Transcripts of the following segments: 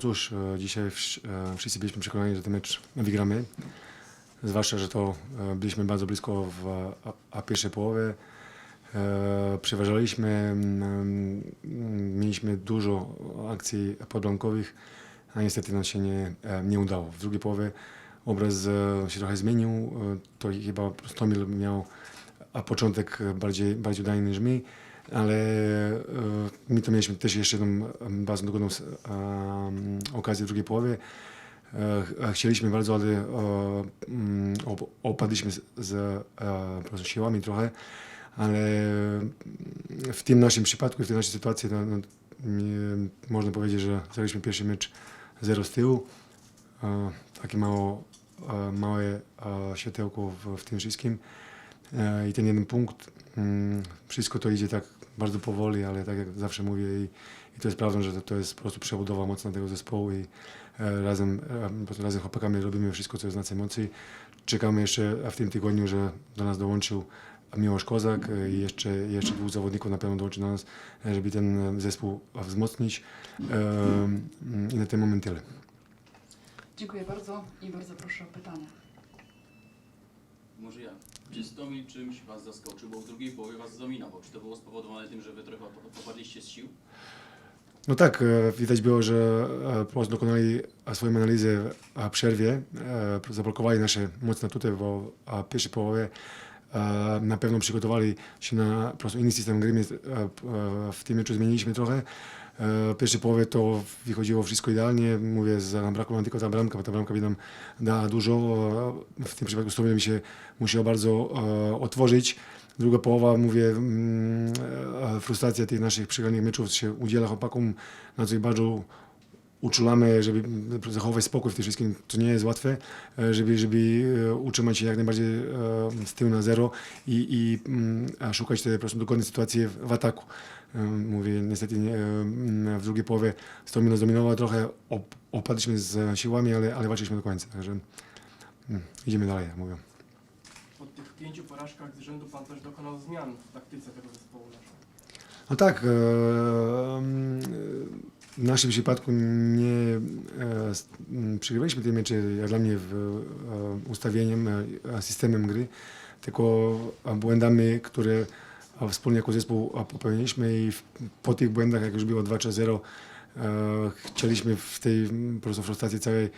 cóż, e, dzisiaj e, wszyscy byliśmy przekonani, że ten mecz wygramy. Zwłaszcza, że to e, byliśmy bardzo blisko w a, pierwszej połowie. Przeważaliśmy, mieliśmy dużo akcji podbramkowych, a niestety nam się nie, nie udało. W drugiej połowie obraz się trochę zmienił. To chyba Stomil miał początek bardziej, bardziej udany niż my, ale e, my to mieliśmy też jeszcze jedną bardzo dogodną okazję w drugiej połowie. E, Chcieliśmy bardzo, ale mm, op- opadliśmy z, e, siłami trochę, ale w tym naszym przypadku, w tej naszej sytuacji, no, no, można powiedzieć, że zagraliśmy pierwszy mecz 0 z tyłu. Takie mało, małe światełko w, w tym wszystkim. I ten jeden punkt, mm, wszystko to idzie tak bardzo powoli, ale tak jak zawsze mówię i, i to jest prawdą, że to, to jest po prostu przebudowa mocna tego zespołu i e, razem, e, razem chłopakami robimy wszystko, co jest na mocy. Czekamy jeszcze w tym tygodniu, że do nas dołączył Miłosz Kozak e, i jeszcze, jeszcze dwóch zawodników na pewno dołączy do nas, e, żeby ten e, zespół wzmocnić. E, mm, I na ten moment tyle. Dziękuję bardzo i bardzo proszę o pytania. Może ja. Czy Stomil czymś Was zaskoczył, bo w drugiej połowie Was zdominował? Czy to było spowodowane tym, że Wy trochę popadliście z sił? No tak, e, widać było, że e, po prostu dokonali e, swoją analizę w przerwie, zablokowali nasze mocne atuty w pierwszej połowie. E, Na pewno przygotowali się na po prostu inny system gry. E, e, W tym meczu zmieniliśmy trochę. W pierwszej połowie to wychodziło wszystko idealnie. Mówię, nam brakło tylko ta bramka, bo ta bramka by nam dała dużo. W tym przypadku Stomil mi się musiał bardzo otworzyć. Druga połowa, mówię, mm, frustracja tych naszych przegranych meczów się udziela chłopakom, na co ich bardzo uczulamy, żeby mm, zachować spokój w tym wszystkim, to nie jest łatwe, e, żeby, żeby e, utrzymać się jak najbardziej e, z tyłu na zero i, i mm, szukać te po prostu dokładne sytuacje w, ataku. Mówię, niestety nie, e, w drugiej połowie Stomil nas zdominował trochę, op, opadliśmy z siłami, ale, ale walczyliśmy do końca, także mm, idziemy dalej, jak mówię. Po tych pięciu porażkach z rzędu Pan też dokonał zmian w taktyce tego zespołu. No tak, e, mm, w naszym przypadku nie e, przegrywaliśmy te mecze, jak dla mnie, w, e, ustawieniem, e, systemem gry, tylko błędami, które e, wspólnie jako zespół e, popełniliśmy i w, po tych błędach, jak już było 2 czy 0, e, chcieliśmy w tej po prostu frustracji całej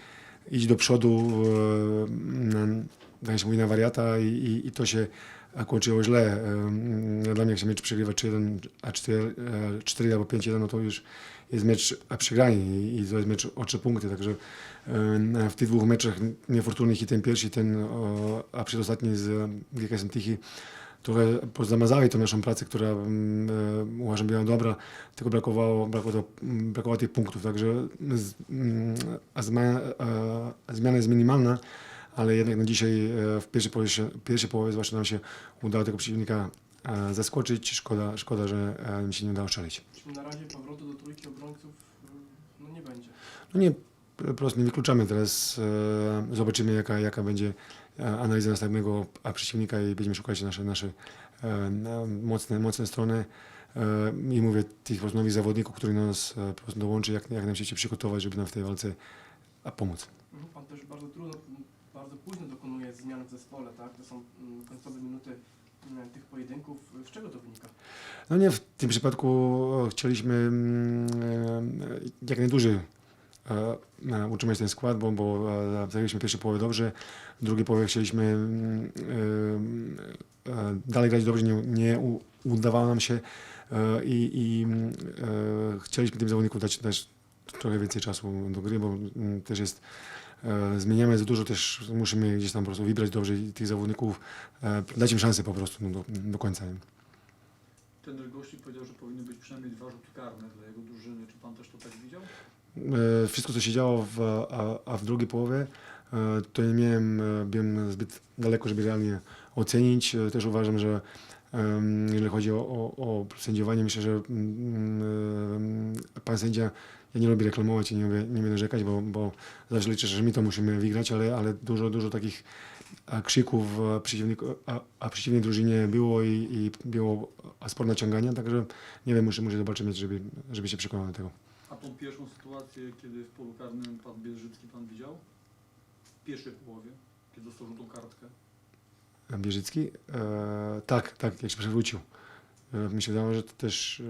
iść do przodu, e, na, tak mówi, na wariata i, i, i to się kończyło źle. Em, Dla mnie jak się mecz przegrywa 3-1, a 4, e, 4 albo 5-1, no to już jest mecz a i to jest mecz o 3 punkty, także em, w tych dwóch meczach niefortunnych i ten pierwszy, ten a przedostatni z GKS-em Tichy trochę pozamazały tą naszą pracę, która e, uważam była dobra, tylko brakowało, brakowało, brakowało tych punktów, także z, mm, a zmiana, e, zmiana jest minimalna, ale jednak no dzisiaj e, w pierwszej połowie, pierwszej połowie zwłaszcza nam się udało tego przeciwnika e, zaskoczyć. Szkoda, szkoda że e, mi się nie udało strzelić. Czyli na razie powrotu do trójki obrońców y, no nie będzie. No nie, po prostu nie wykluczamy teraz. E, zobaczymy jaka, jaka będzie e, analiza następnego przeciwnika i będziemy szukać nasze, nasze e, na- mocne, mocne strony. E, I mówię tych po nowych zawodników, którzy nas e, po prostu dołączy, jak, jak nam się przygotować, żeby nam w tej walce pomóc. Mhm, Pan też bardzo trudno, bardzo późno dokonuje zmian w zespole, tak? To są mm, końcowe minuty tych pojedynków. Z czego to wynika? No nie, w tym przypadku e, chcieliśmy mm, e, jak najdłużej e, e, utrzymać ten skład, bo, bo e, zagraliśmy pierwszą połowę dobrze, w drugiej połowie chcieliśmy mm, e, e, dalej grać dobrze, nie, nie udawało nam się e, i, mm, e, chcieliśmy tym zawodnikom dać, dać trochę więcej czasu do gry, bo też jest e, zmieniamy za dużo, też musimy gdzieś tam po prostu wybrać dobrze tych zawodników, e, dać im szansę po prostu no, do, do końca. Trener gości powiedział, że powinny być przynajmniej dwa rzuty karne dla jego drużyny. Czy pan też to tak widział? E, wszystko, co się działo w, a, a w drugiej połowie, e, to nie miałem, e, byłem zbyt daleko, żeby realnie ocenić. E, Też uważam, że jeżeli chodzi o, o, o sędziowanie, myślę, że mm, e, pan sędzia, ja nie lubię reklamować i nie lubię, nie lubię narzekać, bo, bo zawsze liczę, że my to musimy wygrać, ale, ale dużo, dużo takich krzyków a, przeciwniku, a, a przeciwnej drużynie było i, i było sporo naciągania, także nie wiem, muszę, muszę zobaczyć, żeby, żeby się przekonał do tego. A tą pierwszą sytuację, kiedy w polu karnym padł Bielżycki, pan widział? W pierwszej połowie, kiedy dostał żółtą kartkę. Bieżycki? E, tak, tak, jak się przewrócił. E, mi się wydawało, że to też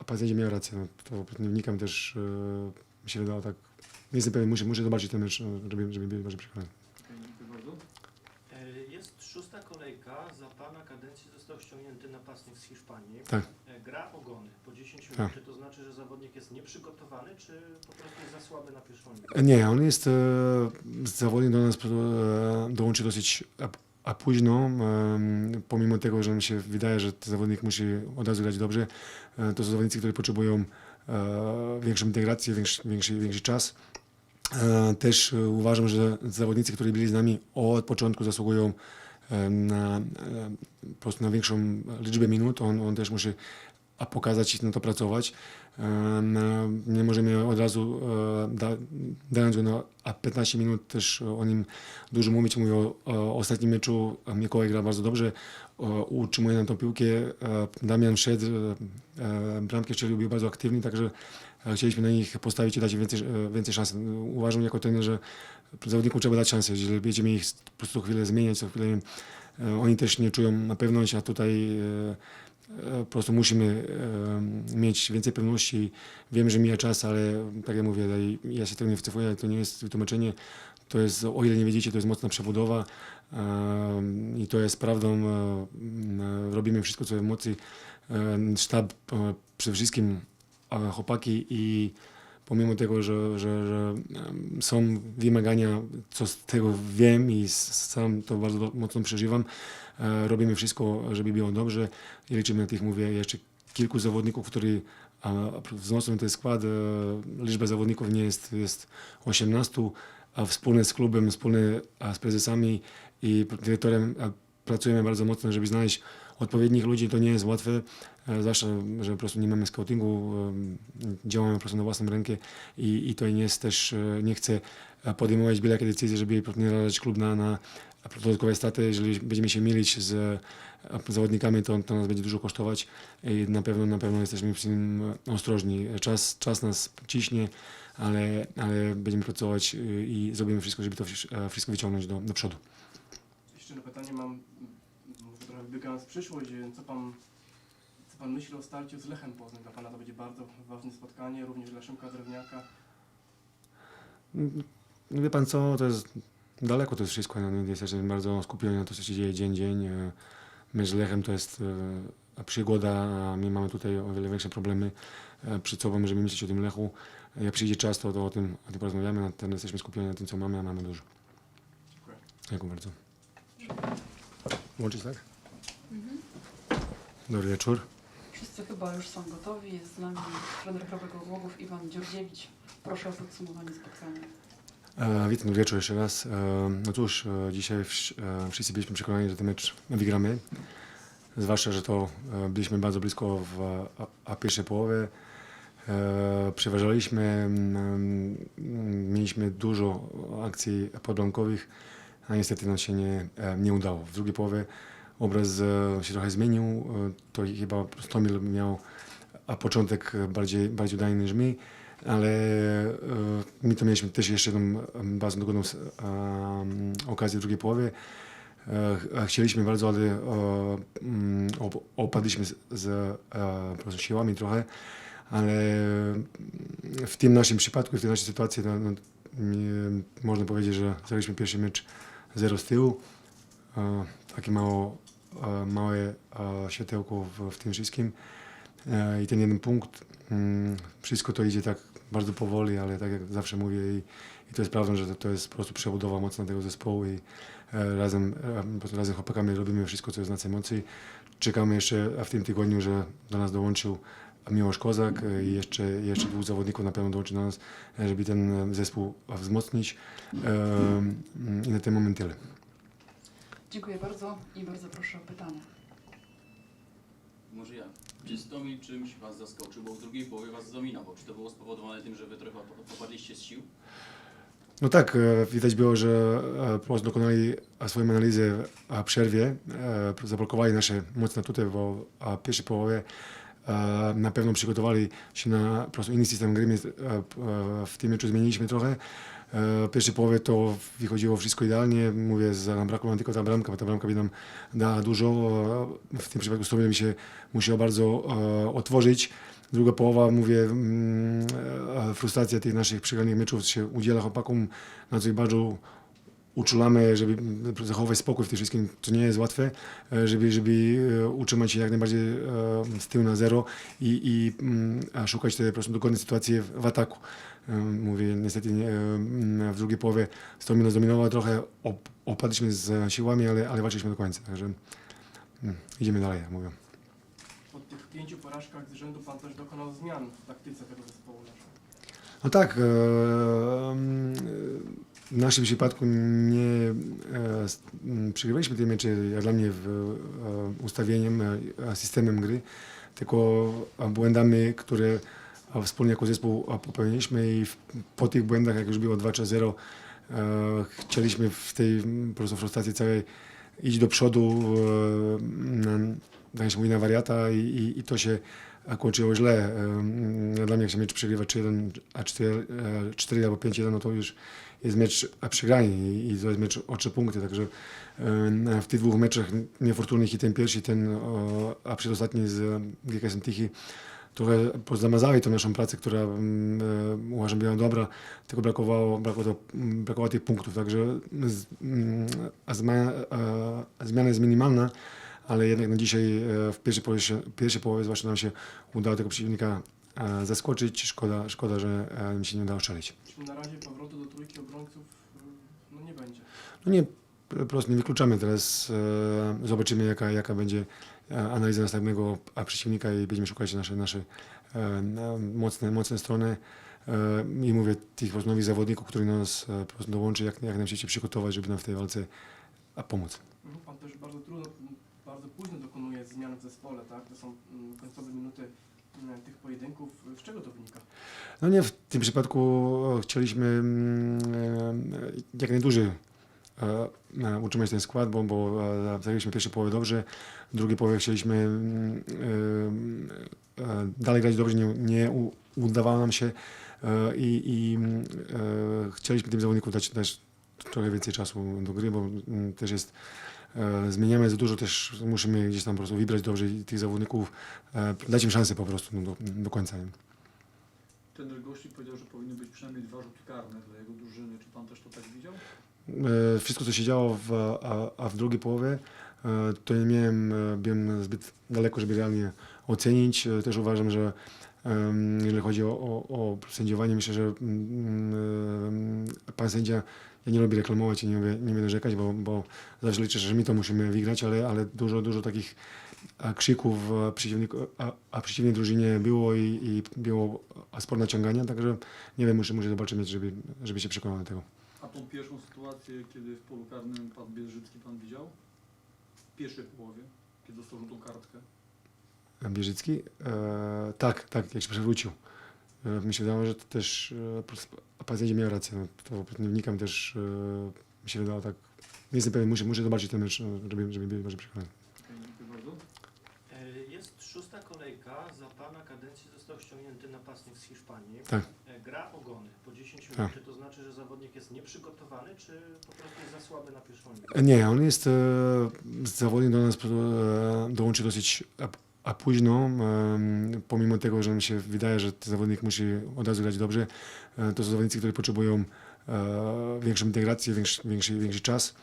e, pacjent miał rację. No, to wnikam też, e, mi się wydawało tak. Nie jestem pewien, muszę, muszę zobaczyć ten mecz, e, żeby, żeby być bardziej przekonany. Jest szósta kolejka. Za pana kadencji został ściągnięty napastnik z Hiszpanii. Tak. Gra ogony po 10 minut. Tak. Czy to znaczy, że zawodnik jest nieprzygotowany, czy po prostu jest za słaby na pierwszą ligę? Nie, on jest zawodnik do nas dołączył dosyć a, późno, pomimo tego, że nam się wydaje, że zawodnik musi od razu grać dobrze. E, to są zawodnicy, którzy potrzebują e, większą integrację, większy, większy, większy czas. E, też uważam, że zawodnicy, którzy byli z nami od początku zasługują na, po prostu na większą liczbę minut. On, on też musi a pokazać i na to pracować. Nie możemy od razu, e, da, dając go na a 15 minut, też o nim dużo mówić. Mówię o, o ostatnim meczu. Mikołaj gra bardzo dobrze, utrzymuje nam tą piłkę. E, Damian wszedł, e, bramkę strzelił, był bardzo aktywny, także chcieliśmy na nich postawić i dać więcej, więcej szans. Uważam jako trener, że zawodnikom trzeba dać szansę. Jeżeli będziemy ich po prostu chwilę zmieniać, co chwilę oni też nie czują na pewność, a tutaj po prostu musimy e, mieć więcej pewności. Wiem, że mija czas, ale tak jak mówię, ja się tego nie wcofuję, to nie jest wytłumaczenie. To jest, o ile nie wiedzicie, to jest mocna przebudowa e, i to jest prawdą. e, Robimy wszystko, co w mocy. E, Sztab e, przede wszystkim e, chłopaki i pomimo tego, że, że, że są wymagania, co z tego wiem i sam to bardzo mocno przeżywam, e, robimy wszystko, żeby było dobrze i liczymy na tych, mówię, jeszcze kilku zawodników, którzy wzmocnią ten skład. E, liczba zawodników nie jest, jest 18, a wspólnie z klubem, wspólnie z prezesami i dyrektorem pracujemy bardzo mocno, żeby znaleźć odpowiednich ludzi. To nie jest łatwe, zwłaszcza, że po prostu nie mamy scoutingu, e, działamy po prostu na własną rękę i, i to nie jest też, e, nie chcę e, podejmować byle jakie decyzje, żeby nie narażać klub na, na dodatkowe straty. Jeżeli będziemy się mylić z e, zawodnikami, to, to nas będzie dużo kosztować i na pewno, na pewno jesteśmy przy tym ostrożni. Czas, czas nas ciśnie, ale, ale będziemy pracować i zrobimy wszystko, żeby to wsz- e, wszystko wyciągnąć do, do przodu. Jeszcze jedno pytanie mam, może trochę wybiegając w przyszłość, e, co pan, co pan myśli o starciu z Lechem Poznań? Dla pana to będzie bardzo ważne spotkanie, również dla Szymka Drewniaka. No wie pan co, to jest daleko to jest wszystko. No, my jesteśmy bardzo skupieni na to, co się dzieje dzień, dzień. E, Mecz z Lechem to jest e, przygoda, a my mamy tutaj o wiele większe problemy e, przed sobą, żeby myśleć o tym Lechu. Jak przyjdzie czas, to, to o, tym, o tym porozmawiamy, natomiast jesteśmy skupieni na tym, co mamy, a mamy dużo. Dziękuję. Dziękuję bardzo. Łączyć, tak? Mhm. Dobry wieczór. Wszyscy chyba już są gotowi. Jest z nami trener Krowego Głogów Iwan Dziurdziewicz. Proszę o podsumowanie spotkania. E, witam, dobry wieczór jeszcze raz. E, no cóż, e, dzisiaj e, wszyscy byliśmy przekonani, że ten mecz wygramy. Zwłaszcza, że to e, byliśmy bardzo blisko w a, a pierwszej połowie. E, przeważaliśmy, mieliśmy dużo akcji podbramkowych, a niestety nam się nie, e, nie udało. W drugiej połowie obraz e, się trochę zmienił. E, to chyba Stomil miał a początek bardziej, bardziej udany niż my ale e, my to mieliśmy też jeszcze jedną bardzo dogodną okazję w drugiej połowie. E, chcieliśmy bardzo, ale e, mm, op- opadliśmy z, e, siłami trochę, ale w tym naszym przypadku, w tej naszej sytuacji, no, no, można powiedzieć, że zagraliśmy pierwszy mecz 0 z tyłu. E, takie mało, e, małe e, światełko w, w tym wszystkim. E, I ten jeden punkt, mm, wszystko to idzie tak bardzo powoli, ale tak jak zawsze mówię i, i to jest prawdą, że to, to jest po prostu przebudowa mocna tego zespołu i e, razem, e, razem chłopakami robimy wszystko, co jest na mocy. Czekamy jeszcze w tym tygodniu, że do nas dołączył Miłosz Kozak i jeszcze, jeszcze dwóch zawodników na pewno dołączy do nas, żeby ten zespół wzmocnić. Mm, I na ten moment tyle. Dziękuję bardzo i bardzo proszę o pytania. Może ja. Czy Stomil czymś Was zaskoczył, bo w drugiej połowie Was zdominował? Czy to było spowodowane tym, że Wy trochę popadliście z sił? No tak, e, widać było, że e, prostu dokonali e, swoją analizę w przerwie, zablokowali nasze mocne a w pierwszej połowie na pewno przygotowali się na po prostu inny system gry. W tym meczu zmieniliśmy trochę. E, W pierwszej połowie to wychodziło wszystko idealnie. Mówię, że nam brakło tylko ta bramka, bo ta bramka by nam dała dużo. W tym przypadku Słowenia mi się musiał bardzo e, otworzyć. Druga połowa, mówię, mm, e, frustracja tych naszych przegranych meczów się udziela chłopakom, na co ich bardzo uczulamy, żeby mm, zachować spokój w tym wszystkim, to nie jest łatwe, e, żeby, żeby e, utrzymać się jak najbardziej e, z tyłu na zero i, i mm, szukać te po prostu dokładne sytuacje w, ataku. E, Mówię, niestety nie, e, w drugiej połowie Stomil nas trochę, op, opadliśmy z siłami, ale, ale walczyliśmy do końca, także mm, idziemy dalej, jak mówię. Po tych pięciu porażkach z rzędu pan też dokonał zmian w taktyce tego zespołu. No tak, e, mm, w naszym przypadku nie e, przegrywaliśmy te mecze, jak dla mnie, w, e, ustawieniem, e, systemem gry, tylko e, błędami, które e, wspólnie jako zespół e, popełniliśmy i w, po tych błędach, jak już było 2 czy 0, e, chcieliśmy w tej po prostu frustracji całej iść do przodu, e, na, tak mówi, na wariata i, i, i to się kończyło źle. Em, Dla mnie jak się mecz przegrywa 3-1, a 4, e, 4 albo 5-1, no to już jest mecz i, to jest mecz o 3 punkty, także em, w tych dwóch meczach niefortunnych i ten pierwszy, i ten a przedostatni z GKS-em Tichy trochę pozamazały tą naszą pracę, która mm, e, uważam była dobra, tylko brakowało, brakowało, brakowało tych punktów, także mm, a zmiana, zmiana jest minimalna, ale jednak na dzisiaj e, w pierwszej połowie, pierwszej połowie zwłaszcza nam się udało tego przeciwnika e, zaskoczyć. Szkoda, szkoda że e, mi się nie udało strzelić. Czyli na razie powrotu do trójki obrońców y, no nie będzie. No nie, po prostu nie wykluczamy teraz. E, zobaczymy jaka, jaka będzie e, analiza następnego przeciwnika i będziemy szukać nasze, nasze e, na- mocne, mocne strony. E, I mówię tych po nowych zawodników, którzy nas e, po prostu dołączy, jak, jak najszybciej przygotować, żeby nam w tej walce pomóc. Mhm, Pan też bardzo trudno, bardzo późno dokonuje zmian w zespole, tak? To są mm, końcowe minuty tych pojedynków. Z czego to wynika? No nie, w tym przypadku e, chcieliśmy mm, e, jak najdłużej e, e, utrzymać ten skład, bo, bo e, zagraliśmy pierwszą połowę dobrze, w drugiej połowie chcieliśmy mm, e, e, dalej grać dobrze, nie, nie udawało nam się e, i, mm, e, chcieliśmy tym zawodnikom dać, dać trochę więcej czasu do gry, bo też jest e, zmieniamy za dużo, też musimy gdzieś tam po prostu wybrać dobrze tych zawodników, e, dać im szansę po prostu do, do końca. Trener gości powiedział, że powinny być przynajmniej dwa rzuty karne dla jego drużyny. Czy pan też to tak widział? E, wszystko, co się działo w, a, a w drugiej połowie, e, to nie miałem, e, byłem zbyt daleko, żeby realnie ocenić. E, Też uważam, że jeżeli chodzi o, o, o sędziowanie, myślę, że mm, e, pan sędzia, ja nie lubię reklamować i nie, lubię, nie będę rzekać, bo, bo zawsze liczę, że my to musimy wygrać, ale, ale dużo, dużo takich e, krzyków a, a, a przeciwnej drużynie było i, i było sporo naciągania, także nie wiem, muszę, muszę zobaczyć, żeby, żeby się przekonał do tego. A tą pierwszą sytuację, kiedy w polu karnym padł Bielżycki, pan widział? W pierwszej połowie, kiedy dostał żółtą kartkę. Bieżycki? E, tak, tak, jak się przewrócił. E, mi się wydawało, że to też e, pacjent miał rację. No, to nie wnikam też, e, mi się wydawało tak. Nie jestem pewien, muszę, muszę zobaczyć ten mecz, no, żeby, żeby być może przekonany. Dziękuję bardzo. E, Jest szósta kolejka. Za pana kadencji został ściągnięty napastnik z Hiszpanii. Tak. E, Gra ogony po 10 minut. Tak. Czy to znaczy, że zawodnik jest nieprzygotowany, czy po prostu jest za słaby na pierwszą ligę? E, Nie, on jest e, zawodnik do nas e, dołączył dosyć a, późno, pomimo tego, że mi się wydaje, że ten zawodnik musi od razu grać dobrze. E, to są zawodnicy, którzy potrzebują e, większą integrację, większy, większy, większy czas.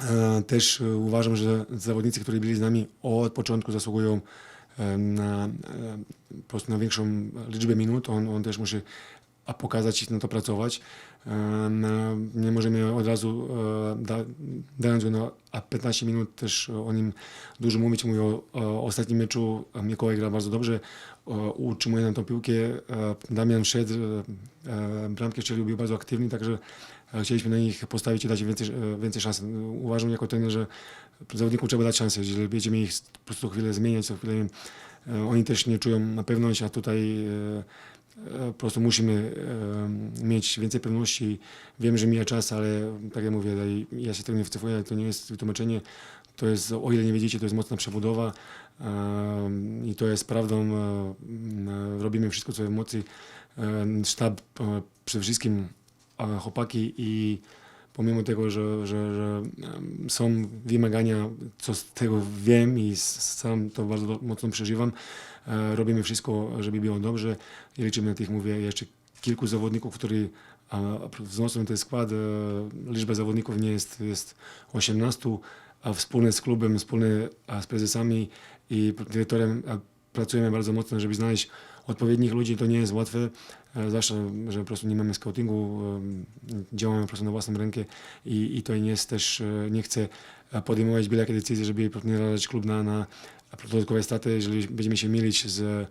E, Też uważam, że zawodnicy, którzy byli z nami od początku zasługują na, po prostu na większą liczbę minut. On, on też musi a pokazać i na to pracować. Na- Nie możemy od razu, e, da, dając na a 15 minut, też o nim dużo mówić. Mówię o, o ostatnim meczu. Mikołaj gra bardzo dobrze, utrzymuje nam tą piłkę. E, Damian wszedł, e, bramkę strzelił, był bardzo aktywny, także chcieliśmy na nich postawić i dać więcej, więcej szans. Uważam jako trener, że zawodnikom trzeba dać szansę. Jeżeli będziemy ich po prostu chwilę zmieniać, co chwilę oni też nie czują na pewność, a tutaj po prostu musimy e, mieć więcej pewności. Wiem, że mija czas, ale tak jak mówię, ja się tego nie wcofuję, to nie jest wytłumaczenie. To jest, o ile nie wiedziecie, to jest mocna przebudowa. E, i to jest prawdą. E, robimy wszystko, co w mocy. E, sztab e, przede wszystkim e, chłopaki i pomimo tego, że, że, że są wymagania, co z tego wiem i sam to bardzo mocno przeżywam, e, robimy wszystko, żeby było dobrze i liczymy na tych, mówię, jeszcze kilku zawodników, którzy wzmocnią ten skład. E, liczba zawodników nie jest, jest 18, a wspólnie z klubem, wspólnie z prezesami i dyrektorem pracujemy bardzo mocno, żeby znaleźć odpowiednich ludzi. To nie jest łatwe, e, zwłaszcza, że po prostu nie mamy scoutingu, e, działamy po prostu na własną rękę i, i to nie jest też, e, nie chcę podejmować byle jakie decyzje, żeby nie narażać klub na, na dodatkowe straty. Jeżeli będziemy się mylić z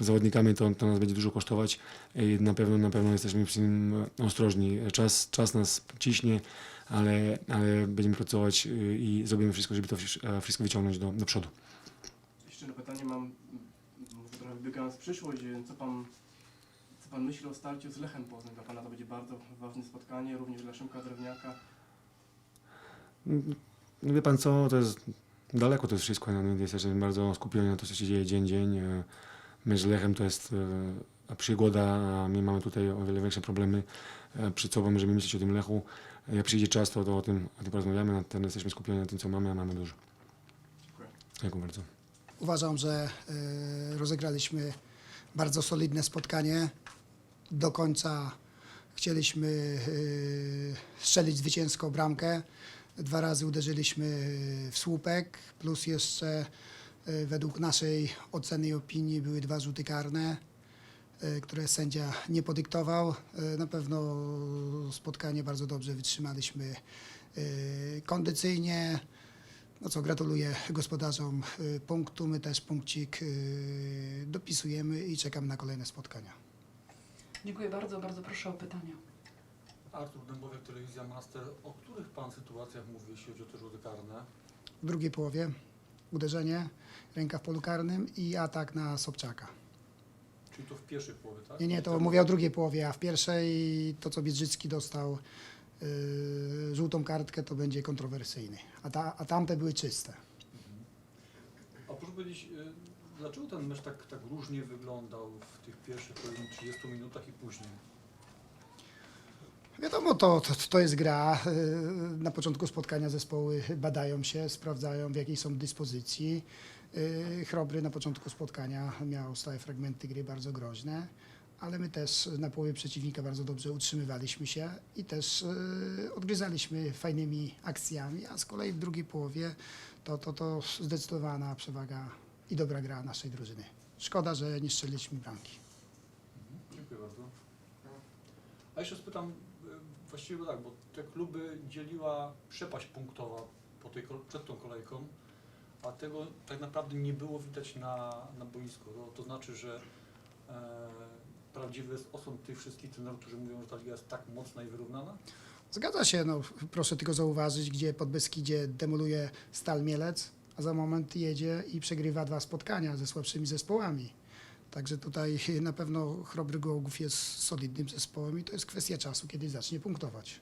zawodnikami, to, to nas będzie dużo kosztować i na pewno, na pewno jesteśmy przy tym ostrożni. Czas, czas nas ciśnie, ale, ale będziemy pracować i zrobimy wszystko, żeby to wsz- wszystko wyciągnąć do, do przodu. Jeszcze jedno pytanie mam, wybiegając w przyszłość, e, co pan, co pan myśli o starciu z Lechem Poznań? Dla pana to będzie bardzo ważne spotkanie, również dla Szymka Drewniaka. No wie pan co, to jest daleko to jest wszystko. No, my jesteśmy bardzo skupieni na to, co się dzieje dzień dzień. E, Mecz z Lechem to jest e, przygoda, a my mamy tutaj o wiele większe problemy e, przed sobą, żeby myśleć o tym Lechu. Jak przyjdzie czas, to, to o, tym, o tym porozmawiamy, natomiast jesteśmy skupieni na tym, co mamy, a mamy dużo. Dziękuję. Dziękuję bardzo. Uważam, że e, rozegraliśmy bardzo solidne spotkanie. Do końca chcieliśmy e, strzelić zwycięską bramkę. Dwa razy uderzyliśmy w słupek, plus jeszcze e, według naszej oceny i opinii były dwa rzuty karne, które sędzia nie podyktował. Na pewno spotkanie bardzo dobrze wytrzymaliśmy kondycyjnie. No co, gratuluję gospodarzom y, punktu. My też punkcik y, dopisujemy i czekamy na kolejne spotkania. Dziękuję bardzo, bardzo proszę o pytania. Artur Dębowiak, Telewizja Master. O których Pan sytuacjach mówi, jeśli chodzi o te rzuty karne? W drugiej połowie uderzenie, ręka w polu karnym i atak na Sobczaka. Czyli to w pierwszej połowie, tak? Nie, nie, to mówię o drugiej połowie, a w pierwszej to, co Biedrzycki dostał żółtą kartkę, to będzie kontrowersyjny. A, ta, a tamte były czyste. A proszę powiedzieć, y, dlaczego ten mecz tak, tak różnie wyglądał w tych pierwszych powiedzmy 30 minutach i później? Wiadomo, to, to, to jest gra. Yy, Na początku spotkania zespoły badają się, sprawdzają w jakiej są dyspozycji. Yy, Chrobry na początku spotkania miał stałe fragmenty gry bardzo groźne, ale my też na połowie przeciwnika bardzo dobrze utrzymywaliśmy się i też yy, odgryzaliśmy fajnymi akcjami, a z kolei w drugiej połowie to, to, to zdecydowana przewaga i dobra gra naszej drużyny. Szkoda, że nie strzeliliśmy bramki. Dziękuję bardzo. A jeszcze spytam, y, właściwie tak, bo te kluby dzieliła przepaść punktowa po tej, przed tą kolejką, a tego tak naprawdę nie było widać na, na boisku. To, to znaczy, że e, prawdziwy osąd tych wszystkich trenerów, którzy mówią, że ta liga jest tak mocna i wyrównana? Zgadza się, no, proszę tylko zauważyć, gdzie pod Beskidzie demoluje Stal Mielec, a za moment jedzie i przegrywa dwa spotkania ze słabszymi zespołami. Także tutaj na pewno Chrobry Głogów jest solidnym zespołem i to jest kwestia czasu, kiedy zacznie punktować.